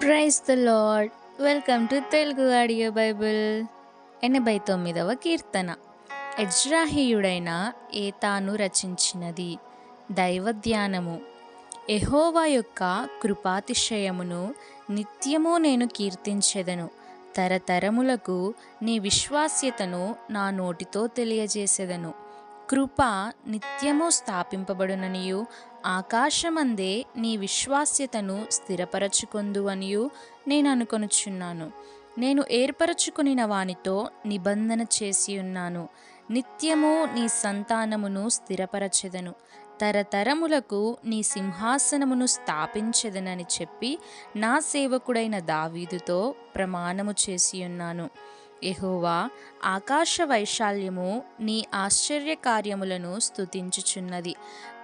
Praise the lord welcome to Telugu audio bible ఎనభై తొమ్మిదవ కీర్తన. ఎజ్రాహీయుడైన Ethan రచించినది. దైవ ధ్యానము. ఎహోవా యొక్క కృపాతిశయమును నిత్యము నేను కీర్తించెదను. తరతరములకు నీ విశ్వాస్యతను నా నోటితో తెలియజేసేదను. కృప నిత్యము స్థాపింపబడుననియు. ఆకాశమందే నీ విశ్వాస్యతను స్థిరపరచుకొందువనియు నేను అనుకొనుచున్నాను నేను ఏర్పరచుకునిన వానితో నిబంధన చేసి ఉన్నాను నిత్యము నీ సంతానమును స్థిరపరచెదను. తరతరములకు నీ సింహాసనమును స్థాపించెదనని చెప్పి నా సేవకుడైన దావీదుతో ప్రమాణము చేసి ఉన్నాను ఎహోవా ఆకాశ వైశాల్యము నీ ఆశ్చర్యకార్యములను స్థుతించుచున్నది స్తుతించుచున్నది.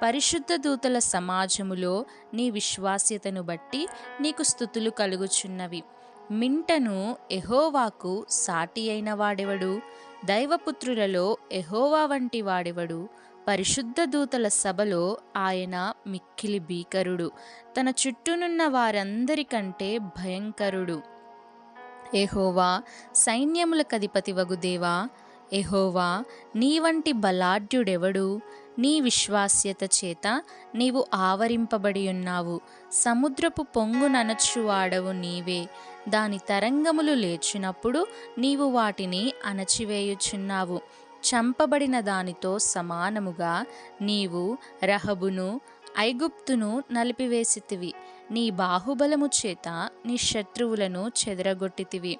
పరిశుద్ధ దూతల సమాజములో నీ విశ్వాస్యతను బట్టి నీకు స్థుతులు కలుగుచున్నవి. మింటను ఎహోవాకు సాటి అయిన వాడెవడు? దైవపుత్రులలో ఎహోవా వంటి వాడెవడు? పరిశుద్ధ దూతల సభలో ఆయన మిక్కిలి భీకరుడు. తన చుట్టూనున్న వారందరికంటే భయంకరుడు. ఎహోవా సైన్యములకధిపతి వగుదేవా ఎహోవా నీ వంటి బలాఢ్యుడెవడు? నీ విశ్వాస్యత చేత నీవు ఆవరింపబడి ఉన్నావు. సముద్రపు పొంగుననచువాడవు నీవే. దాని తరంగములు లేచినప్పుడు నీవు వాటిని అణచివేయుచున్నావు. చంపబడిన దానితో సమానముగా నీవు రహబును ఐగుప్తును నలిపివేసితివి. నీ బాహుబలము చేత నీ శత్రువులను చెదరగొట్టితివి.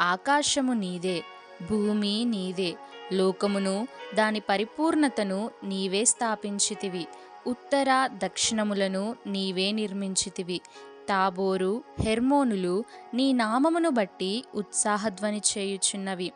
ఆకాశము నీదే భూమి నీదే లోకమును దాని పరిపూర్ణతను నీవే స్థాపించితివి. ఉత్తర దక్షిణములను నీవే నిర్మించితివి. తాబోరు హెర్మోనులు నీ నామమును బట్టి ఉత్సాహధ్వని చేయుచున్నవి.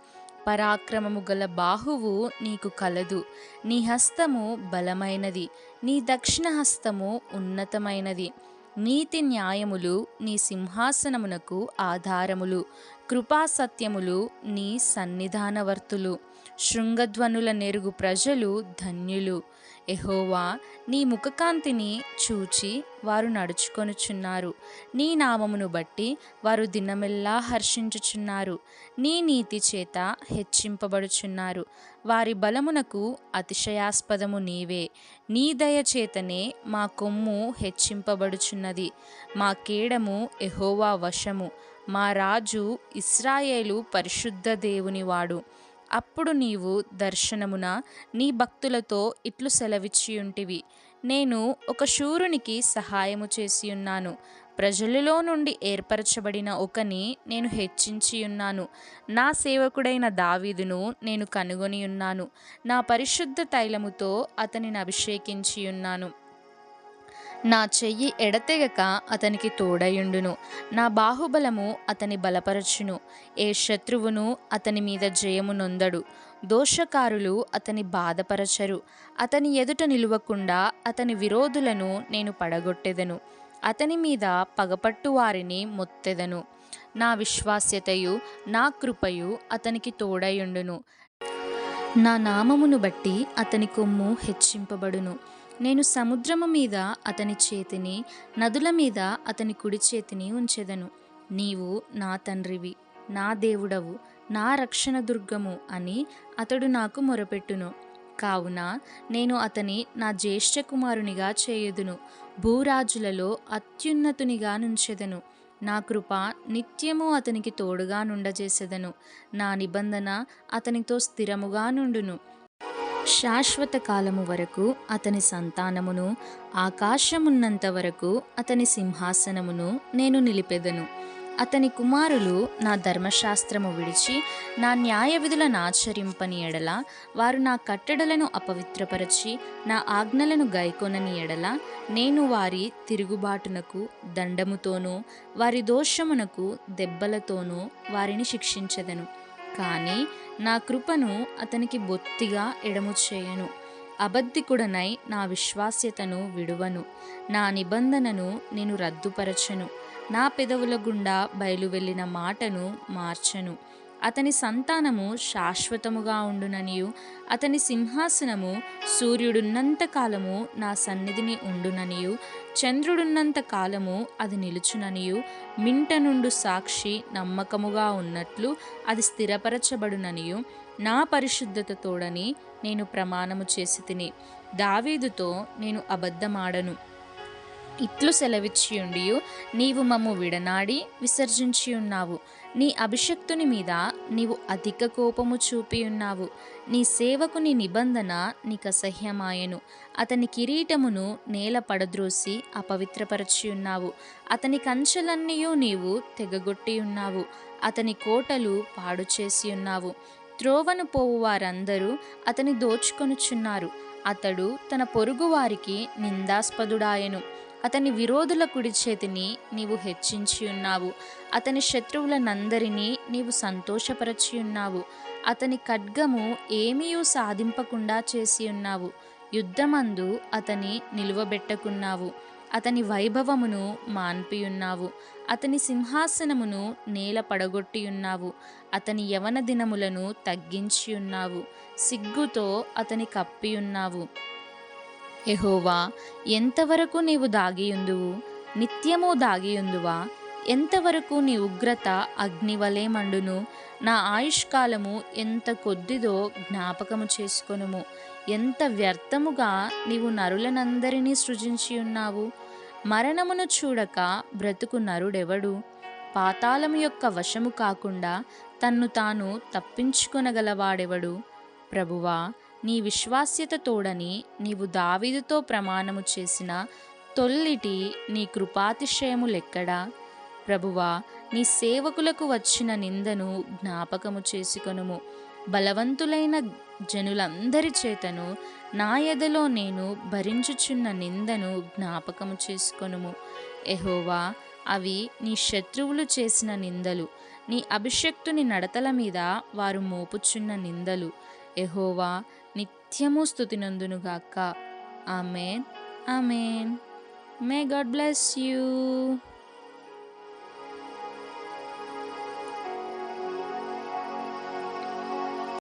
పరాక్రమము గల బాహువు నీకు కలదు. నీ హస్తము బలమైనది. నీ దక్షిణ హస్తము ఉన్నతమైనది. నీతి న్యాయములు నీ సింహాసనమునకు ఆధారములు కృపాసత్యములు నీ సన్నిధానవర్తులు. శృంగధ్వనుల నెరుగు ప్రజలు ధన్యులు. ఎహోవా నీ ముఖకాంతిని చూచి వారు నడుచుకొనుచున్నారు. నీ నామమును బట్టి వారు దినమెల్లా హర్షించుచున్నారు. నీ నీతి చేత హెచ్చింపబడుచున్నారు. వారి బలమునకు అతిశయాస్పదము నీవే. నీ దయ చేతనే మా కొమ్ము హెచ్చింపబడుచున్నది. మా కేడము ఎహోవా వశము. మా రాజు ఇస్రాయేలు పరిశుద్ధ దేవునివాడు. అప్పుడు నీవు దర్శనమున నీ భక్తులతో ఇట్లు సెలవిచ్చియుంటివి. నేను ఒక శూరునికి సహాయము చేసి ఉన్నాను ప్రజలలో నుండి ఏర్పరచబడిన ఒకని నేను హెచ్చించి ఉన్నాను నా సేవకుడైన దావీదును నేను కనుగొని ఉన్నాను నా పరిశుద్ధ తైలముతో అతనిని అభిషేకించి ఉన్నాను నా చెయ్యి ఎడతెగక అతనికి తోడయుండును. నా బాహుబలము అతని బలపరచును. ఏ శత్రువును అతని మీద జయము నొందడు. దోషకారులు అతని బాధపరచరు. అతని ఎదుట నిలువకుండా అతని విరోధులను నేను పడగొట్టెదను. అతని మీద పగపట్టు వారిని మొత్తెదను. నా విశ్వాస్యతయు నా కృపయు అతనికి తోడయుండును. నా నామమును బట్టి అతని కొమ్ము హెచ్చింపబడును. నేను సముద్రము మీద అతని చేతిని నదుల మీద అతని కుడి చేతిని ఉంచెదను. నీవు నా తండ్రివి నా దేవుడవు నా రక్షణ దుర్గము అని అతడు నాకు మొరపెట్టును. కావున నేను అతని నా జ్యేష్ఠ కుమారునిగా చేయుదును. భూరాజులలో అత్యున్నతునిగా నుంచెదను. నా కృప నిత్యము అతనికి తోడుగా నుండజేసెదను. నా నిబంధన అతనితో స్థిరముగా నుండును. శాశ్వత కాలము వరకు అతని సంతానమును ఆకాశమున్నంత వరకు అతని సింహాసనమును నేను నిలిపెదను. అతని కుమారులు నా ధర్మశాస్త్రము విడిచి నా న్యాయ విధులను ఆచరింపని ఎడల వారు నా కట్టడలను అపవిత్రపరచి నా ఆజ్ఞలను గైకొనని ఎడల నేను వారి తిరుగుబాటునకు దండముతోనూ వారి దోషమునకు దెబ్బలతోనూ వారిని శిక్షించదను. కానీ నా కృపను అతనికి బొత్తిగా ఎడము చేయను. అబద్ధికుడనై నా విశ్వాస్యతను విడువను. నా నిబంధనను నేను రద్దుపరచను. నా పెదవుల గుండా బయలు వెళ్ళిన మాటను మార్చను. అతని సంతానము శాశ్వతముగా ఉండుననియు అతని సింహాసనము సూర్యుడున్నంత కాలము నా సన్నిధిని ఉండుననియు చంద్రుడున్నంత కాలము అది నిలుచుననియు మింట నుండు సాక్షి నమ్మకముగా ఉన్నట్లు అది స్థిరపరచబడుననియు నా పరిశుద్ధత తోడని నేను ప్రమాణము చేసి తిని దావీదుతో నేను అబద్ధమాడను. ఇట్లు సెలవిచ్చియుండియు నీవు మమ్ము విడనాడి విసర్జించి ఉన్నావు నీ అభిషక్తుని మీద నీవు అధిక కోపము చూపి ఉన్నావు నీ సేవకుని నిబంధన నీకు అసహ్యమాయను అతని కిరీటమును నేల పడద్రోసి అపవిత్రపరచి ఉన్నావు అతని కంచెలన్నీయూ నీవు తెగగొట్టి ఉన్నావు అతని కోటలు పాడు చేసి ఉన్నావు త్రోవను పోవు వారందరూ అతని దోచుకొనుచున్నారు. అతడు తన పొరుగువారికి నిందాస్పదుడాయను. అతని విరోధుల కుడి చేతిని నీవు హెచ్చించి ఉన్నావు. అతని శత్రువులనందరినీ నీవు సంతోషపరచి ఉన్నావు. అతని ఖడ్గము ఏమీయూ సాధింపకుండా చేసి ఉన్నావు. యుద్ధమందు అతని నిలువబెట్టకున్నావు. అతని వైభవమును మాన్పియున్నావు అతని సింహాసనమును నేల పడగొట్టి ఉన్నావు. అతని యవన దినములను తగ్గించి ఉన్నావు. సిగ్గుతో అతని కప్పి ఉన్నావు. ఎహోవా ఎంతవరకు నీవు దాగియుందువు? నిత్యము దాగియుందువా? ఎంతవరకు నీ ఉగ్రత అగ్నివలే మండును? నా ఆయుష్కాలము ఎంత కొద్దిదో జ్ఞాపకము చేసుకొనుము. ఎంత వ్యర్థముగా నీవు నరులనందరినీ సృజించి ఉన్నావు మరణమును చూడక బ్రతుకు నరుడెవడు? పాతాళము యొక్క వశము కాకుండా తన్ను తాను తప్పించుకొనగలవాడెవడు? ప్రభువా నీ విశ్వాస్యత తోడని నీవు దావీదుతో ప్రమాణము చేసిన తొల్లిటి నీ కృపాతిశయము లెక్కడా? ప్రభువా నీ సేవకులకు వచ్చిన నిందను జ్ఞాపకము చేసుకొనుము. బలవంతులైన జనులందరి చేతను నా ఎదలో నేను భరించుచున్న నిందను జ్ఞాపకము చేసుకొనుము. ఎహోవా అవి నీ శత్రువులు చేసిన నిందలు. నీ అభిషక్తుని నడతల మీద వారు మోపుచున్న నిందలు. ఎహోవా నిత్యము స్థుతినందునుగాక. Amen. Amen. May god bless you